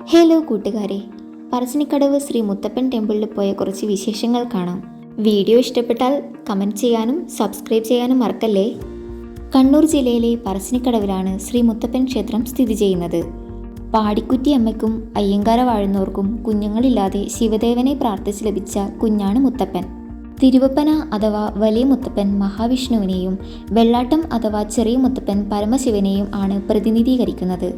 Hello കൂട്ടുകാരെ പറശ്ശിനിക്കടവ് ശ്രീ മുത്തപ്പൻ ടെമ്പിളിൽ പോയ കുറച്ച് വിശേഷങ്ങൾ കാണാം. വീഡിയോ ഇഷ്ടപ്പെട്ടാൽ കമന്റ് ചെയ്യാനും സബ്സ്ക്രൈബ് ചെയ്യാനും മറക്കല്ലേ? കണ്ണൂർ ജില്ലയിലെ പറശ്ശിനിക്കടവിലാണ് ശ്രീ മുത്തപ്പൻ ക്ഷേത്രം സ്ഥിതി ചെയ്യുന്നത്. പാടിക്കുറ്റി അമ്മയ്ക്കും അയ്യങ്കാര വാഴുന്നവർക്കും കുഞ്ഞുങ്ങളില്ലാതെ ശിവദേവനെ പ്രാർത്ഥിച്ച് ലഭിച്ച കുഞ്ഞാണ് മുത്തപ്പൻ. തിരുവപ്പന അഥവാ വലിയ മുത്തപ്പൻ മഹാവിഷ്ണുവിനെയും വെള്ളാട്ടം അഥവാ ചെറിയ മുത്തപ്പൻ പരമശിവനെയും ആണ് പ്രതിനിധീകരിക്കുന്നത്.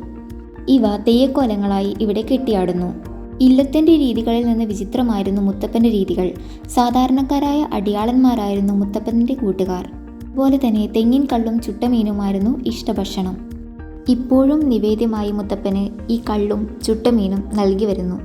ഇവ തെയ്യക്കോലങ്ങളായി ഇവിടെ കെട്ടിയാടുന്നു. ഇല്ലത്തിന്റെ രീതികളിൽ നിന്ന് വിചിത്രമായിരുന്നു മുത്തപ്പന്റെ രീതികൾ. സാധാരണക്കാരായ അടിയാളന്മാരായിരുന്നു മുത്തപ്പന്റെ കൂട്ടുകാർ. അതുപോലെ തന്നെ തെങ്ങിൻ കള്ളും ചുട്ടമീനുമായിരുന്നു ഇഷ്ടഭക്ഷണം. ഇപ്പോഴും നിവേദ്യമായി മുത്തപ്പന് ഈ കള്ളും ചുട്ടമീനും നൽകി വരുന്നു.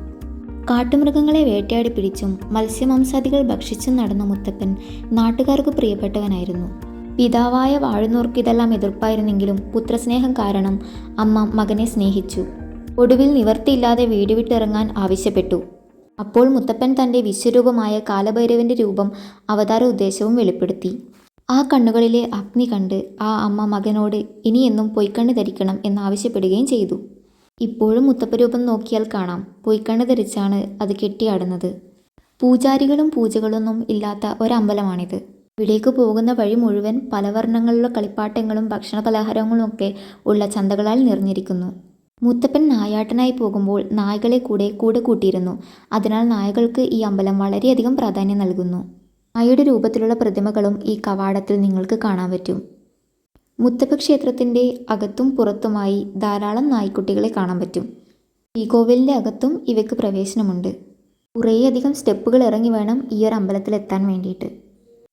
കാട്ടുമൃഗങ്ങളെ വേട്ടയാടി പിടിച്ചും മത്സ്യമാംസാദികൾ ഭക്ഷിച്ചും നടന്ന മുത്തപ്പൻ നാട്ടുകാർക്ക് പ്രിയപ്പെട്ടവനായിരുന്നു. പിതാവായ വാഴുന്നോർക്ക് ഇതെല്ലാം എതിർപ്പായിരുന്നെങ്കിലും പുത്രസ്നേഹം കാരണം അമ്മ മകനെ സ്നേഹിച്ചു. ഒടുവിൽ നിവർത്തിയില്ലാതെ വീട് വിട്ടിറങ്ങാൻ ആവശ്യപ്പെട്ടു. അപ്പോൾ മുത്തപ്പൻ തന്റെ വിശ്വരൂപമായ കാലഭൈരവന്റെ രൂപം അവതാര ഉദ്ദേശവും വെളിപ്പെടുത്തി. ആ കണ്ണുകളിലെ അഗ്നി കണ്ട് ആ അമ്മ മകനോട് ഇനിയെന്നും പൊയ്ക്കണ്ണ് ധരിക്കണം എന്നാവശ്യപ്പെടുകയും ചെയ്തു. ഇപ്പോഴും മുത്തപ്പരൂപം നോക്കിയാൽ കാണാം. പൊയ്ക്കണ്ണ് ധരിച്ചാണ് അത് കെട്ടിയാടുന്നത്. പൂജാരികളും പൂജകളൊന്നും ഇല്ലാത്ത ഒരമ്പലമാണിത്. ഇവിടേക്ക് പോകുന്ന വഴി മുഴുവൻ പലവർണങ്ങളിലുള്ള കളിപ്പാട്ടങ്ങളും ഭക്ഷണ പലഹാരങ്ങളും ഒക്കെ ഉള്ള ചന്തകളാൽ നിറഞ്ഞിരിക്കുന്നു. മുത്തപ്പൻ നായാട്ടനായി പോകുമ്പോൾ നായകളെ കൂടെ കൂടെ കൂട്ടിയിരുന്നു. അതിനാൽ നായകൾക്ക് ഈ അമ്പലം വളരെയധികം പ്രാധാന്യം നൽകുന്നു. നായയുടെ രൂപത്തിലുള്ള പ്രതിമകളും ഈ കവാടത്തിൽ നിങ്ങൾക്ക് കാണാൻ പറ്റും. മുത്തപ്പ ക്ഷേത്രത്തിന്റെ അകത്തും പുറത്തുമായി ധാരാളം നായ്ക്കുട്ടികളെ കാണാൻ പറ്റും. ഈ കോവിലിന്റെ അകത്തും ഇവയ്ക്ക് പ്രവേശനമുണ്ട്. കുറേയധികം സ്റ്റെപ്പുകൾ ഇറങ്ങി വേണം ഈ ഒരു അമ്പലത്തിലെത്താൻ വേണ്ടിയിട്ട്.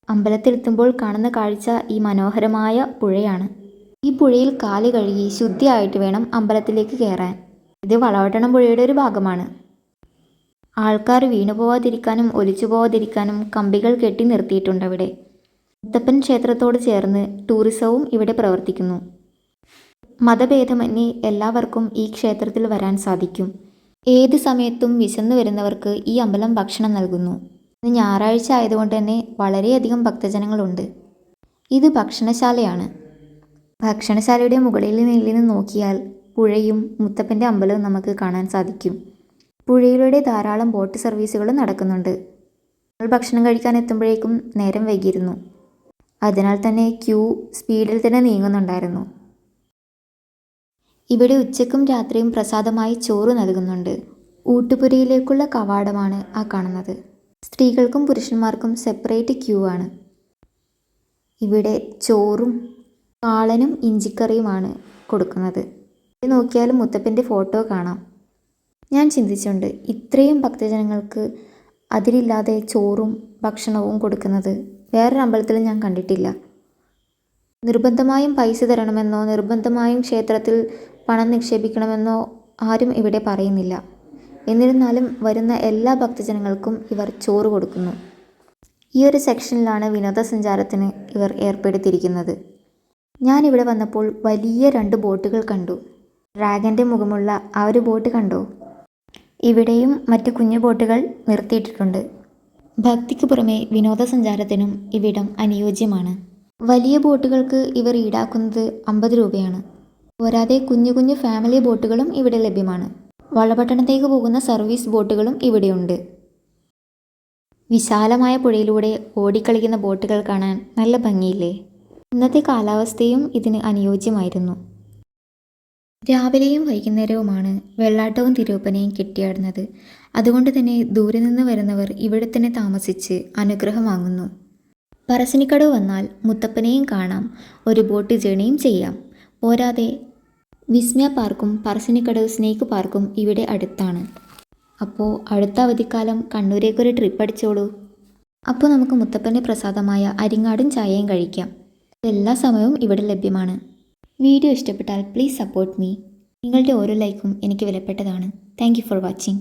അമ്പലത്തിലെത്തുമ്പോൾ കാണുന്ന കാഴ്ച ഈ മനോഹരമായ പുഴയാണ്. ഈ പുഴയിൽ കാൽ കഴുകി ശുദ്ധിയായിട്ട് വേണം അമ്പലത്തിലേക്ക് കയറാൻ ഇത് വളവട്ടണം പുഴയുടെ ഒരു ഭാഗമാണ്. ആൾക്കാർ വീണു പോവാതിരിക്കാനും ഒലിച്ചു പോവാതിരിക്കാനും കമ്പികൾ കെട്ടി നിർത്തിയിട്ടുണ്ട് അവിടെ. മുത്തപ്പൻ ക്ഷേത്രത്തോട് ചേർന്ന് ടൂറിസവും ഇവിടെ പ്രവർത്തിക്കുന്നു. മതഭേദമന്യേ എല്ലാവർക്കും ഈ ക്ഷേത്രത്തിൽ വരാൻ സാധിക്കും. ഏത് സമയത്തും വിശന്നു വരുന്നവർക്ക് ഈ അമ്പലം ഭക്ഷണം നൽകുന്നു. ഇന്ന് ഞായറാഴ്ച ആയതുകൊണ്ട് തന്നെ വളരെയധികം ഭക്തജനങ്ങളുണ്ട്. ഇത് ഭക്ഷണശാലയാണ്. ഭക്ഷണശാലയുടെ മുകളിൽ നിന്ന് നോക്കിയാൽ പുഴയും മുത്തപ്പന്റെ അമ്പലവും നമുക്ക് കാണാൻ സാധിക്കും. പുഴയിലൂടെ ധാരാളം ബോട്ട് സർവീസുകളും നടക്കുന്നുണ്ട്. നമ്മൾ ഭക്ഷണം കഴിക്കാൻ എത്തുമ്പോഴേക്കും നേരം വൈകിയിരുന്നു. അതിനാൽ തന്നെ ക്യൂ സ്പീഡിൽ തന്നെ നീങ്ങുന്നുണ്ടായിരുന്നു. ഇവിടെ ഉച്ചക്കും രാത്രിയും പ്രസാദമായി ചോറ് നൽകുന്നുണ്ട്. ഊട്ടുപുരയിലേക്കുള്ള കവാടമാണ് ആ കാണുന്നത്. സ്ത്രീകൾക്കും പുരുഷന്മാർക്കും സെപ്പറേറ്റ് ക്യൂ ആണ്. ഇവിടെ ചോറും കാളനും ഇഞ്ചിക്കറിയുമാണ് കൊടുക്കുന്നത്. ഇത് നോക്കിയാലും മുത്തപ്പന്റെ ഫോട്ടോ കാണാം. ഞാൻ ചിന്തിച്ചുണ്ട് ഇത്രയും ഭക്തജനങ്ങൾക്ക് അതിരില്ലാതെ ചോറും ഭക്ഷണവും കൊടുക്കുന്നത് വേറൊരു അമ്പലത്തിലും ഞാൻ കണ്ടിട്ടില്ല. നിർബന്ധമായും പൈസ തരണമെന്നോ നിർബന്ധമായും ക്ഷേത്രത്തിൽ പണം നിക്ഷേപിക്കണമെന്നോ ആരും ഇവിടെ പറയുന്നില്ല. എന്നിരുന്നാലും വരുന്ന എല്ലാ ഭക്തജനങ്ങൾക്കും ഇവർ ചോറ് കൊടുക്കുന്നു. ഈ ഒരു സെക്ഷനിലാണ് വിനോദസഞ്ചാരത്തിന് ഇവർ ഏർപ്പെടുത്തിയിരിക്കുന്നത്. ഞാനിവിടെ വന്നപ്പോൾ വലിയ രണ്ട് ബോട്ടുകൾ കണ്ടു. ഡ്രാഗന്റെ മുഖമുള്ള ആ ഒരു ബോട്ട് കണ്ടോ? ഇവിടെയും മറ്റു കുഞ്ഞു ബോട്ടുകൾ നിർത്തിയിട്ടിട്ടുണ്ട്. ഭക്തിക്ക് പുറമെ വിനോദസഞ്ചാരത്തിനും ഇവിടം അനുയോജ്യമാണ്. വലിയ ബോട്ടുകൾക്ക് ഇവർ ഈടാക്കുന്നത് അമ്പത് രൂപയാണ്. പോരാതെ കുഞ്ഞു കുഞ്ഞു ഫാമിലി ബോട്ടുകളും ഇവിടെ ലഭ്യമാണ്. വളപട്ടണത്തേക്ക് പോകുന്ന സർവീസ് ബോട്ടുകളും ഇവിടെയുണ്ട്. വിശാലമായ പുഴയിലൂടെ ഓടിക്കളിക്കുന്ന ബോട്ടുകൾ കാണാൻ നല്ല ഭംഗിയില്ലേ? ഇന്നത്തെ കാലാവസ്ഥയും ഇതിന് അനുയോജ്യമായിരുന്നു. രാവിലെയും വൈകുന്നേരവുമാണ് വെള്ളാട്ടവും തിരുവപ്പനയും കെട്ടിയാടുന്നത്. അതുകൊണ്ട് തന്നെ ദൂരെ നിന്ന് വരുന്നവർ ഇവിടെ തന്നെ താമസിച്ച് അനുഗ്രഹം വാങ്ങുന്നു. പറശ്ശിനിക്കടവ് വന്നാൽ മുത്തപ്പനെയും കാണാം. ഒരു ബോട്ട് ജേണിയും ചെയ്യാം. പോരാതെ വിസ്മയ പാർക്കും പറശ്ശിനിക്കടവ് സ്നേക്ക് പാർക്കും ഇവിടെ അടുത്താണ്. അപ്പോൾ അടുത്ത അവധിക്കാലം കണ്ണൂരേക്കൊരു ട്രിപ്പ് അടിച്ചോളൂ. അപ്പോൾ നമുക്ക് മുത്തപ്പന്റെ പ്രസാദമായ അരിങ്ങാടും ചായയും കഴിക്കാം. എല്ലാ സമയവും ഇവിടെ ലഭ്യമാണ്. വീഡിയോ ഇഷ്ടപ്പെട്ടാൽ പ്ലീസ് സപ്പോർട്ട് മീ നിങ്ങളുടെ ഓരോ ലൈക്കും എനിക്ക് വിലപ്പെട്ടതാണ്. Thank for watching